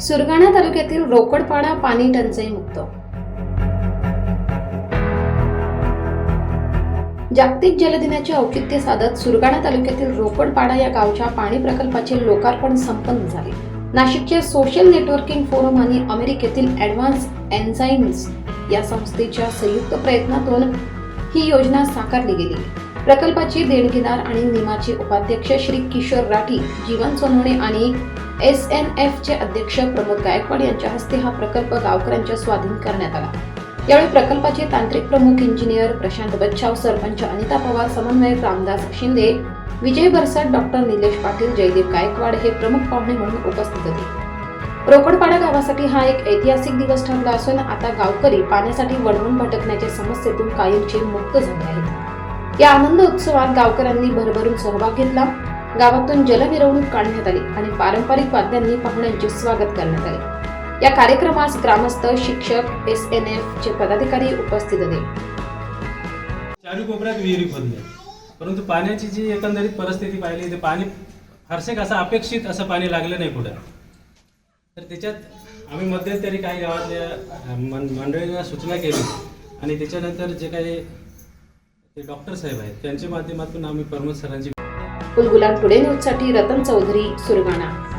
सुरगाणा तालुक्यातील रोकडपाडा पाणी टंचाई मुक्त. जागतिक जलदिनाचे औचित्य साधत सुरगाणा तालुक्यातील रोकडपाडा या गावच्या पाणी प्रकल्पाचे लोकार्पण संपन्न झाले. नाशिकचे सोशल नेटवर्किंग फोरम आणि अमेरिकेतील ॲडव्हान्स एन्झाईम्स या संस्थेच्या संयुक्त प्रयत्नातून ही योजना साकारली गेली. प्रकल्पाचे देणगीदार आणि निमाचे उपाध्यक्ष श्री किशोर राठी जीवन सोनवणे आणि एस एन एफचे अध्यक्ष प्रमोद गायकवाड यांच्या हस्ते हा प्रकल्प गावकऱ्यांच्या स्वाधीन करण्यात आला. यावेळी प्रकल्पाचे तांत्रिक प्रमुख इंजिनियर प्रशांत बच्छाव सरपंच अनिता पवार समन्वयक रामदास शिंदे विजय बरसाट डॉक्टर निलेश पाटील जयदीप गायकवाड हे प्रमुख पाहुणे म्हणून उपस्थित होते. रोकडपाडा गावासाठी हा एक ऐतिहासिक दिवस ठरला असून आता गावकरी पाण्यासाठी वणवण भटकण्याच्या समस्येतून कायमचे मुक्त झाले आहेत. या आनंद उत्सवात गावकऱ्यांनी भरभरून सहभाग घेतला. गावातून जलमिरवणूक काढण्यात आली आणि पारंपरिक वाद्यांनी पाहुण्यांचे स्वागत करण्यात आले. या कार्यक्रमास ग्रामस्थ शिक्षक एस एन एफ चे पदाधिकारी उपस्थित होते. चारी कोपऱ्यात विहिरी खोदल्या परंतु पाण्याची जी एकंदरीत परिस्थिती पाहिली ते पाणी फारसे कसं अपेक्षित असं पाणी लागलं नाही पुढं. तर त्याच्यात आम्ही मध्यंतरी काही गावातल्या मंडळींना सूचना केली आणि त्याच्यानंतर जे काही ते डॉक्टर साहेब आहेत त्यांच्या माध्यमातून आम्ही प्रमोद सरांची बुलबुलांपुढे न्यूजसाठी रतन चौधरी सुरगाणा.